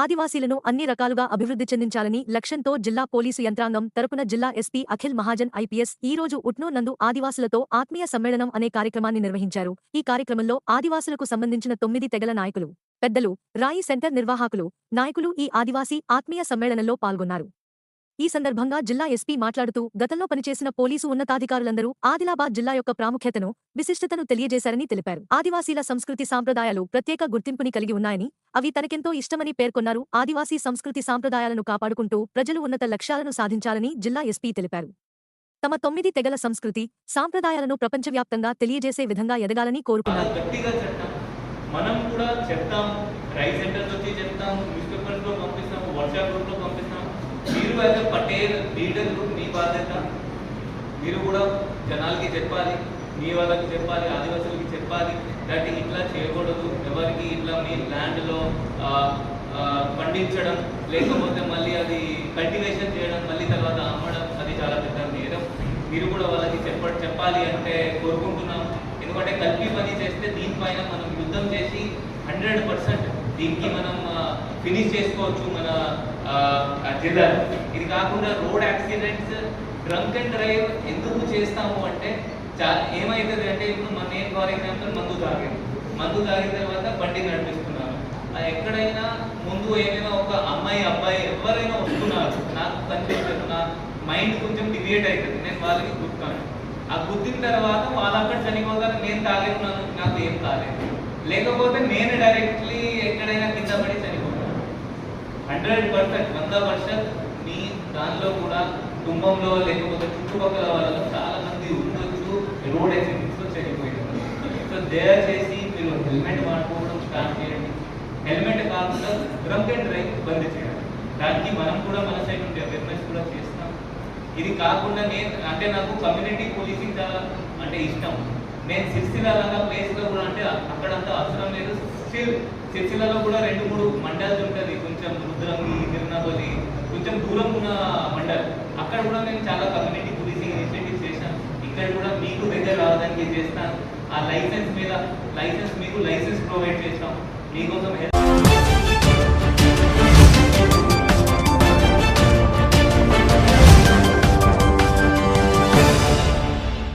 ఆదివాసీలను అన్ని రకాలుగా అభివృద్ధి చెందించాలని లక్ష్యంతో జిల్లా పోలీసు యంత్రాంగం తరపున జిల్లా ఎస్పీ అఖిల్ మహాజన్ ఐపీఎస్ ఈ రోజు ఉట్నూర్ నందు ఆదివాసులతో ఆత్మీయ సమ్మేళనం అనే కార్యక్రమాన్ని నిర్వహించారు. ఈ కార్యక్రమంలో ఆదివాసులకు సంబంధించిన తొమ్మిది తెగల నాయకులు పెద్దలు రాయి సెంటర్ నిర్వాహకులు నాయకులు ఈ ఆదివాసీ ఆత్మీయ సమ్మేళనంలో పాల్గొన్నారు. ఈ సందర్భంగా జిల్లా ఎస్పీ మాట్లాడుతూ గతంలో పనిచేసిన పోలీసు ఉన్నతాధికారులందరూ ఆదిలాబాద్ జిల్లా యొక్క ప్రాముఖ్యతను విశిష్టతను తెలియజేశారని తెలిపారు. ఆదివాసీల సంస్కృతి సాంప్రదాయాలు ప్రత్యేక గుర్తింపుని కలిగి ఉన్నాయని అవి తనకెంతో ఇష్టమని పేర్కొన్నారు. ఆదివాసీ సంస్కృతి సాంప్రదాయాలను కాపాడుకుంటూ ప్రజలు ఉన్నత లక్ష్యాలను సాధించాలని జిల్లా ఎస్పీ తెలిపారు. తమ తొమ్మిది తెగల సంస్కృతి సాంప్రదాయాలను ప్రపంచవ్యాప్తంగా తెలియజేసే విధంగా ఎదగాలని కోరుకున్నారు. మనం కూడా రైస్ సెంటర్స్ వచ్చి న్యూస్ వాట్సాప్ మీరు యాజ్ లీడర్ మీ బాధ్యత. మీరు కూడా జనాలకి చెప్పాలి మీ వాళ్ళకి చెప్పాలి ఆదివాసులకి చెప్పాలి. దట్ ఇట్లా చేయకూడదు. ఎవరికి ఇట్లా మీ ల్యాండ్లో పండించడం లేకపోతే మళ్ళీ అది కల్టివేషన్ చేయడం మళ్ళీ తర్వాత అమ్మడం అది చాలా పెద్ద నేరం. మీరు కూడా వాళ్ళకి చెప్ప చెప్పాలి అంటే కోరుకుంటున్నాం. ఎందుకంటే కలిపి పని చేస్తే దీనిపైన మనం యుద్ధం చేసి హండ్రెడ్ పర్సెంట్ దీనికి మనం ఫినిష్ చేసుకోవచ్చు మన జిల్లాలో ఇది కాకుండా road accidents drunk and drive ఎందుకు చేస్తాము అంటే చా ఏమవుతుంది అంటే ఇప్పుడు మన నేను ఫర్ ఎగ్జాంపుల్ మందు తాగాను. మందు తాగిన తర్వాత బండి నడిపిస్తున్నాను. ఎక్కడైనా ముందు ఏమైనా ఒక అమ్మాయి అబ్బాయి ఎవరైనా వస్తున్నారు నాకు కనిపించదు నా మైండ్ కొంచెం డివియేట్ అవుతుంది నేను వాళ్ళకి గుర్తాను ఆ గుర్తిన తర్వాత వాళ్ళు అక్కడ చనిపోతారు నేను తాగేస్తున్నాను నాకు ఏం కాలేదు. లేకపోతే నేను డైరెక్ట్లీ ఎక్కడైనా కింద పడి చనిపోతాను. హండ్రెడ్ పర్సెంట్ వంద పర్సెంట్ మీ దానిలో కూడా కుటుంబంలో లేకపోతే చుట్టుపక్కల వాళ్ళలో చాలా మంది ఉండొచ్చు రోడ్ యాక్సిడెంట్స్లో లో సో దయచేసి మీరు హెల్మెట్ వాడుకోవడం స్టార్ట్ చేయండి. హెల్మెట్ కాకుండా డ్రంక్ అండ్ డ్రైవ్ బంద్ చేయాలి. దానికి మనం కూడా మన సైడ్ నుండి అవేర్నెస్ కూడా చేస్తాం. ఇది కాకుండా నేను అంటే నాకు కమ్యూనిటీ పోలీసింగ్ చాలా అంటే ఇష్టం. నేను సిరిసిల్ల ప్లేస్లో కూడా అంటే అక్కడంతా అవసరం లేదు. స్టిల్ సిరిసిల్లలో కూడా రెండు మూడు మండల్స్ ఉంటుంది కొంచెం రుద్రంగి తిరునగోలి కొంచెం దూరం ఉన్న మండల్. అక్కడ కూడా నేను చాలా కమ్యూనిటీ పోలీసింగ్ ఇనిషియేటివ్స్ చేశాను ఇక్కడ కూడా మీకు దగ్గర రావడానికి చేస్తాను ఆ లైసెన్స్ మీద లైసెన్స్ మీకు లైసెన్స్ ప్రొవైడ్ చేస్తాం మీకోసం